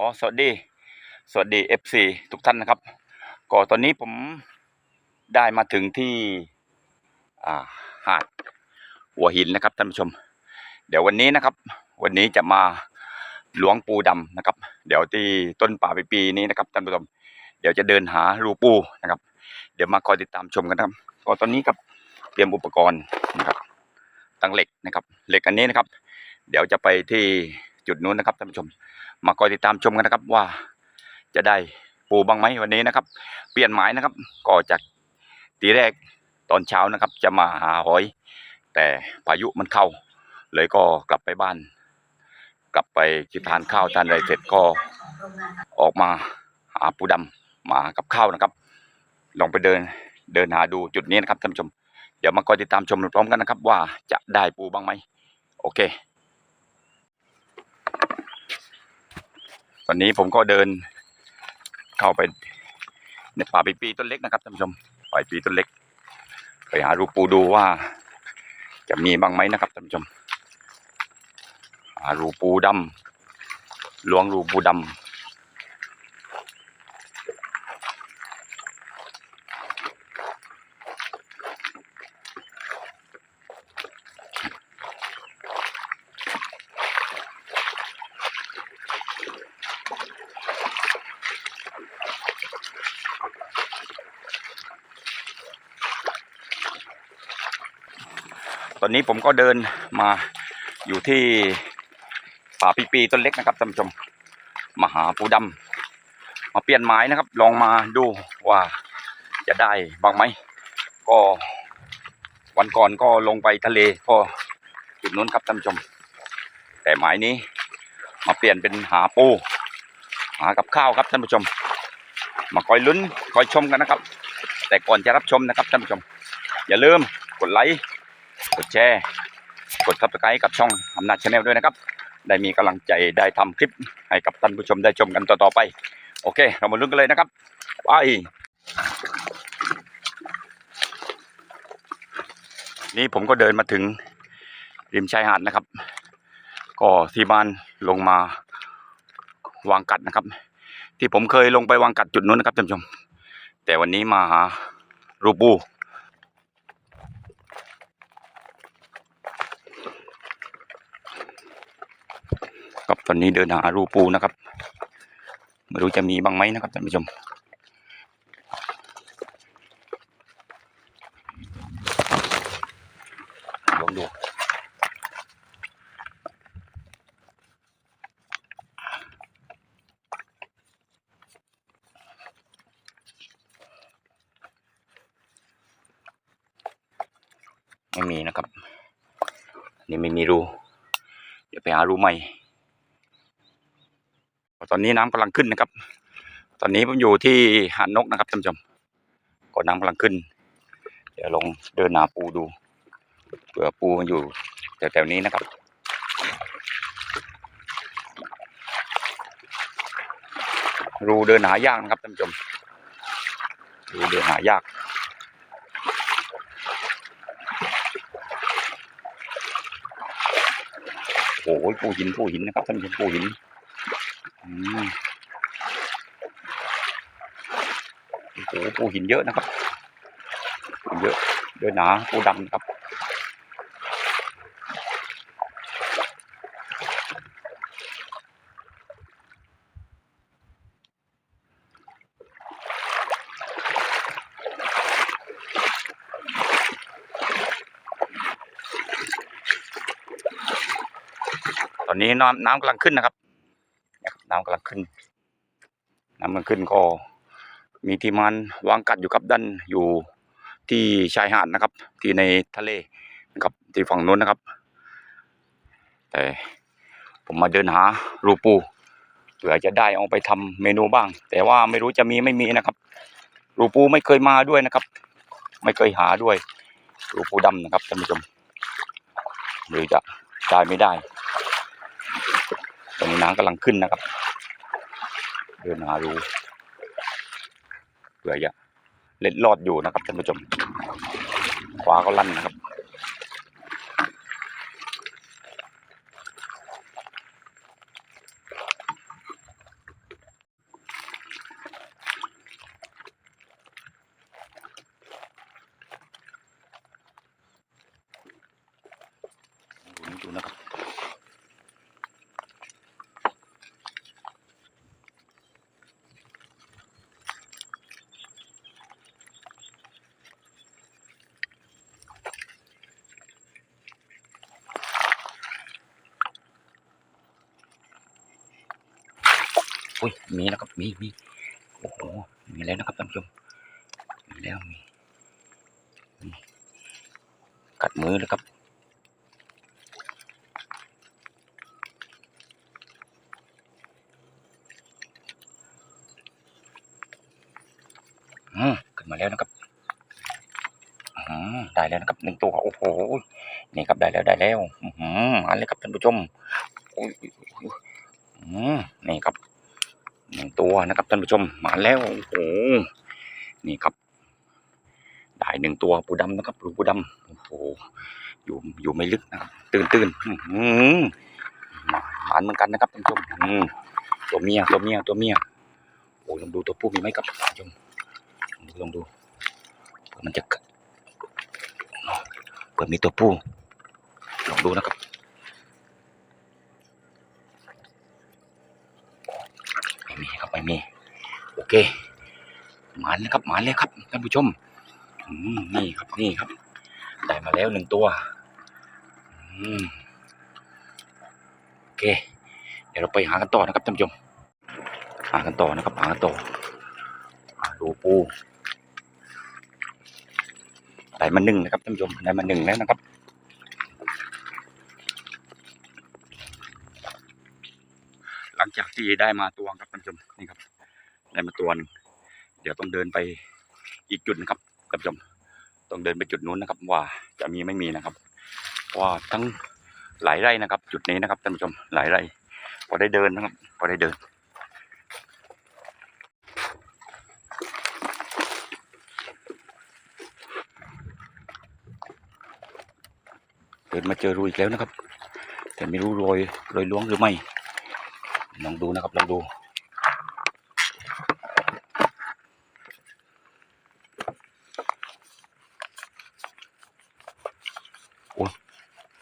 อสวัสดี สวัสดี FC ทุกท่านนะครับ ก็ตอนนี้ผมได้มาถึงที่หาดหัวหินนะครับท่านผู้ชม เดี๋ยววันนี้นะครับ วันนี้จะมาหลวงปูดำนะครับ เดี๋ยวที่ต้นป่าปีปีนี้นะครับท่านผู้ชม เดี๋ยวจะเดินหารูปูนะครับ เดี๋ยวมาคอยติดตามชมกันนะครับ ก็ตอนนี้ครับเตรียมอุปกรณ์นะครับตั้งเหล็กนะครับ เหล็กอันนี้นะครับ เดี๋ยวจะไปที่จุดนู้นนะครับท่านผู้ชม มาคอยติดตามชมกันนะครับว่าจะได้ปูบ้างไหมวันนี้นะครับ เปลี่ยนหมายนะครับก็จากทีแรกตอนเช้านะครับ จะมาหาหอย แต่พายุมันเข้า เลยก็กลับไปบ้าน กลับไปกินทานข้าวทานอะไรเสร็จก็ออกมาหาปูดำมากับข้าวนะครับ ลองไปเดินเดินหาดูจุดนี้นะครับท่านผู้ชม เดี๋ยวมาคอยติดตามชมพร้อมกันนะครับ ว่าจะได้ปูบ้างไหมโอเค ตอนนี้ผมก็เดินเข้าไปในป่าปีปีต้นเล็กนะครับท่านผู้ชมป่าปีต้นเล็ก ไปหารูปูดูว่า จะมีบ้างไหมนะครับท่านผู้ชมหารูปูดำลวงรูปูดำ อนนี้ผมก็เดินมาอยู่ที่ป่าปีปีต้นเล็กนะครับท่านผู้ชมมาหาปูดำมาเปลี่ยนไม้นะครับ ลองมาดูว่าจะได้บ้างไหมก็วันก่อนก็ลงไปทะเลก็จุดนู้นครับท่านผู้ชม แต่หมายนี้มาเปลี่ยนเป็นหาปูหากับข้าวครับท่านผู้ชม มาคอยลุ้นคอยชมกันนะครับ แต่ก่อนจะรับชมนะครับท่านผู้ชม อย่าลืมกดไลค์ กดแชร์ กด subscribe กับช่องอำนาจชาแนลด้วยนะครับ ได้มีกำลังใจได้ทำคลิปให้กับท่านผู้ชมได้ชมกันต่อๆไป โอเค เรามาลุ้นกันเลยนะครับไปนี่ผมก็เดินมาถึงริมชายหาดนะครับ ก็ที่บ้านลงมาวางกัดนะครับ ที่ผมเคยลงไปวางกัดจุดนู้นนะครับท่านผู้ชม แต่วันนี้มาหารูปู ครับ ตอนนี้เดินหารูปูนะครับ ไม่รู้จะมีบ้างไหมนะครับท่านผู้ชมลองดูไม่มีนะครับนนี้ไม่มีรู เดี๋ยวไปหารูใหม่ ตอนนี้น้ำกำลังขึ้นนะครับ ตอนนี้ผมอยู่ที่หาดนกนะครับท่านผู้ชมก็น้ำกำลังขึ้น เดี๋ยวลองเดินหาปูดูเผื่อปูมันอยู่แถวๆนี้นะครับรูเดินหายากนะครับท่านผู้ชมรูเดินหายาก โอ้ยปูหินปูหินนะครับท่านผู้ชมปูหิน โอ้โหปูหินเยอะนะครับปูเยอะเยอะหนาปูดำครับตอนนี้น้ำน้ำกำลังขึ้นนะครับ น้ำกำลังขึ้น น้ำกำลังขึ้นก็ มีทีมงานวางกัดอยู่ครับด้านอยู่ที่ชายหาดนะครับ ที่ในทะเลนะครับที่ฝั่งนู้นนะครับ แต่ผมมาเดินหารูปูเผื่อจะได้เอาไปทำเมนูบ้าง แต่ว่าไม่รู้จะมีไม่มีนะครับ รูปูไม่เคยมาด้วยนะครับ ไม่เคยหาด้วยรูปูดำนะครับท่านผู้ชมหรือจะได้ไม่ได้ตอนนี้น้ำกำลังขึ้นนะครับ เดินหาดูเผื่อจะเล็ดลอดอยู่นะครับท่านผู้ชมขวาก็ลั่นนะครับดูนะครับ อุ้ยมีแล้วครับมีมีโอ้โหมีแล้วนะครับท่านผู้ชมมีแล้วมีกัดมือเลยครับอืมขึ้นมาแล้วนะครับอืมได้แล้วนะครับหนึ่งตัวโอ้โหนี่ครับได้แล้วได้แล้ว อืมมาเลยครับท่านผู้ชมอืมนี่ครับ หนึ่งตัวนะครับท่านผู้ชมมาแล้วโอ้โหนี่ครับ ได้หนึ่งตัวปูดำนะครับปูดำโอ้โหอยู่อยู่ไม่ลึกนะครับ ตื่นตื่นมาหมานเหมือนกันนะครับท่านผู้ชมตัวเมียตัวเมียตัวเมียโอ้ลองดูตัวผู้มีไหมครับท่านผู้ชมลองดูมันจะเผื่อมีตัวผู้ลองดูนะครับ นี่โอเคหมานนะครับหมานเลยครับท่านผู้ชมนี่ครับนี่ครับ ได้มาแล้วหนึ่งตัวโอเค เดี๋ยวเราไปหากันต่อนะครับท่านผู้ชมหากันต่อนะครับหากันต่อหาดูปูได้มาหนึ่งนะครับท่านผู้ชมได้มาหนึ่งแล้วนะครับ ลังจากที่ได้มาตัวครับท่านผู้ชมนี่ครับ ได้มาตัวหนึ่งเดี๋ยวต้องเดินไปอีกจุดนะครับท่านผู้ชม ต้องเดินไปจุดนู้นนะครับ ว่าจะมีไม่มีนะครับว่าทั้งหลายไร่นะครับ จุดนี้นะครับท่านผู้ชมหลายไร่พอได้เดินนะครับ พอได้เดินเดินมาเจอรูอีกแล้วนะครับ แต่ไม่รู้โรยโรยล้วงหรือไม่ ลองดูนะครับ ลองดู โอ้ย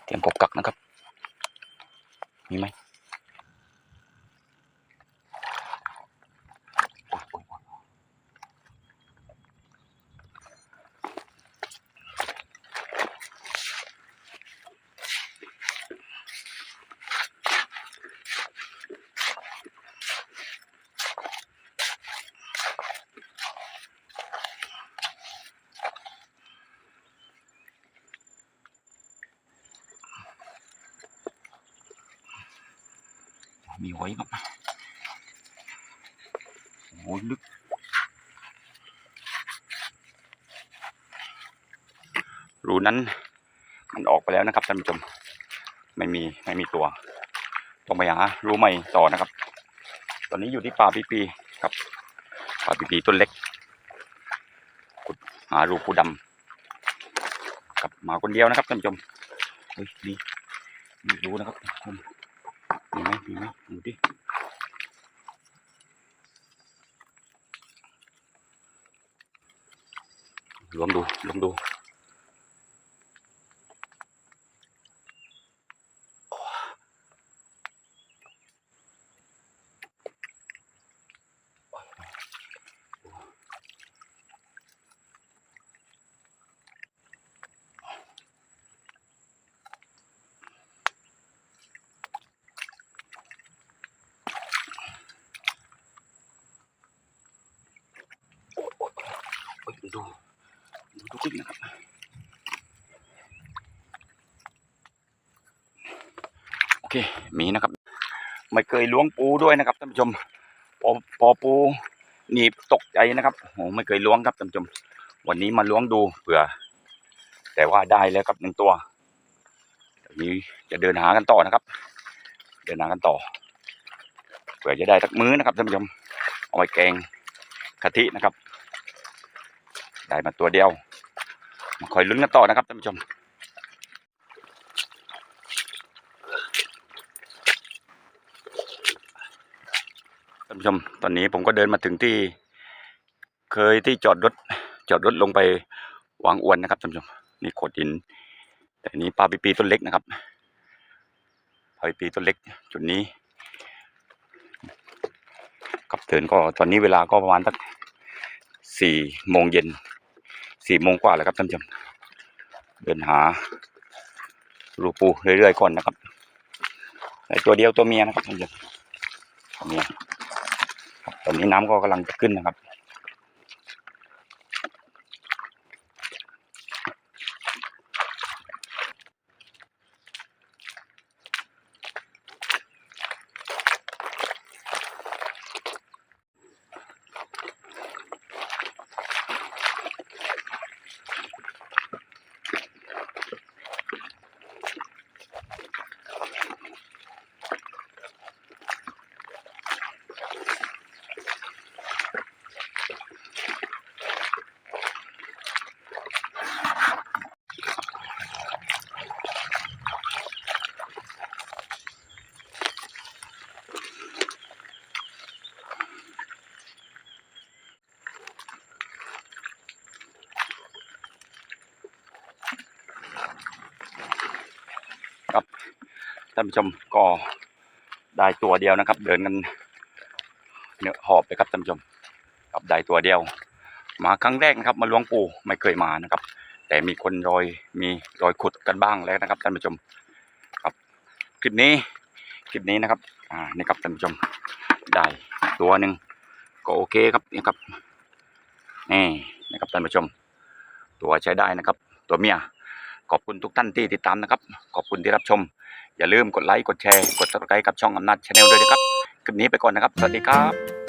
เสียงกบกักนะครับ มีไหมโอ้ยโอ้ยโอ้ย มีไว้ครับโอ้ยลึกรูนั้นมันออกไปแล้วนะครับท่านผู้ชมไม่มีไม่มีตัวต้องไปหารูใหม่ต่อนะครับ ตอนนี้อยู่ที่ป่าปีปีครับป่าปีปีต้นเล็กขุดหารูปูดำกับมาคนเดียวนะครับท่านผู้ชมเฮ้ยนี่นี่รู้นะครับ ท่านผู้ชมมีไหมมีไหมดูดิลองดูลองดู โอ้ย ดู ดูดูจริงนะครับ โอเค มีนะครับ ไม่เคยล้วงปูด้วยนะครับท่านผู้ชม พอพอปูหนีบตกใจนะครับโอ้ไม่เคยล้วงครับท่านผู้ชม วันนี้มาล้วงดูเผื่อ แต่ว่าได้แล้วครับหนึ่งตัวเดี๋ยวนี้จะเดินหากันต่อนะครับ เดินหากันต่อ เผื่อจะได้สักมื้อนะครับท่านผู้ชม เอาไว้แกงกะทินะครับ ได้มาตัวเดียว มาคอยลุ้นกันต่อนะครับท่านผู้ชม ท่านผู้ชม ตอนนี้ผมก็เดินมาถึงที่ เคยที่จอดรถ จอดรถลงไปวางอวนนะครับท่านผู้ชม นี่โขดหิน แต่นี้ปลาปีปีต้นเล็กนะครับปลาปีปีต้นเล็ก จุดนี้ กับเดินก็ตอนนี้เวลาก็ประมาณสักสี่โมงเย็น สี่โมงกว่าแล้วครับท่านผู้ชมเดินหารูปูเรื่อยๆก่อนนะครับแต่ตัวเดียวตัวเมียนะครับท่านผู้ชมตัวเมียตอนนี้น้ำก็กำลังจะขึ้นนะครับ ครับท่านผู้ชมก็ได้ตัวเดียวนะครับ เดินกันเนื้อหอบไปครับท่านผู้ชมกับได้ตัวเดียว มาครั้งแรกนะครับ มาหลวงปู่ไม่เคยมานะครับ แต่มีคนรอยมีรอยขุดกันบ้างแล้วนะครับท่านผู้ชมครับคลิปนี้คลิปนี้นะครับอ่านี่ครับท่านผู้ชมได้ตัวหนึ่งก็โอเคครับนี่ครับนี่นะครับท่านผู้ชม ตัวใช้ได้นะครับ ตัวเมีย ขอบคุณทุกท่านที่ติดตามนะครับ ขอบคุณที่รับชม อย่าลืมกดไลค์ กดแชร์ กดติดตามกับช่องอำนาจชาแนลด้วยนะครับ คลิปนี้ไปก่อนนะครับ สวัสดีครับ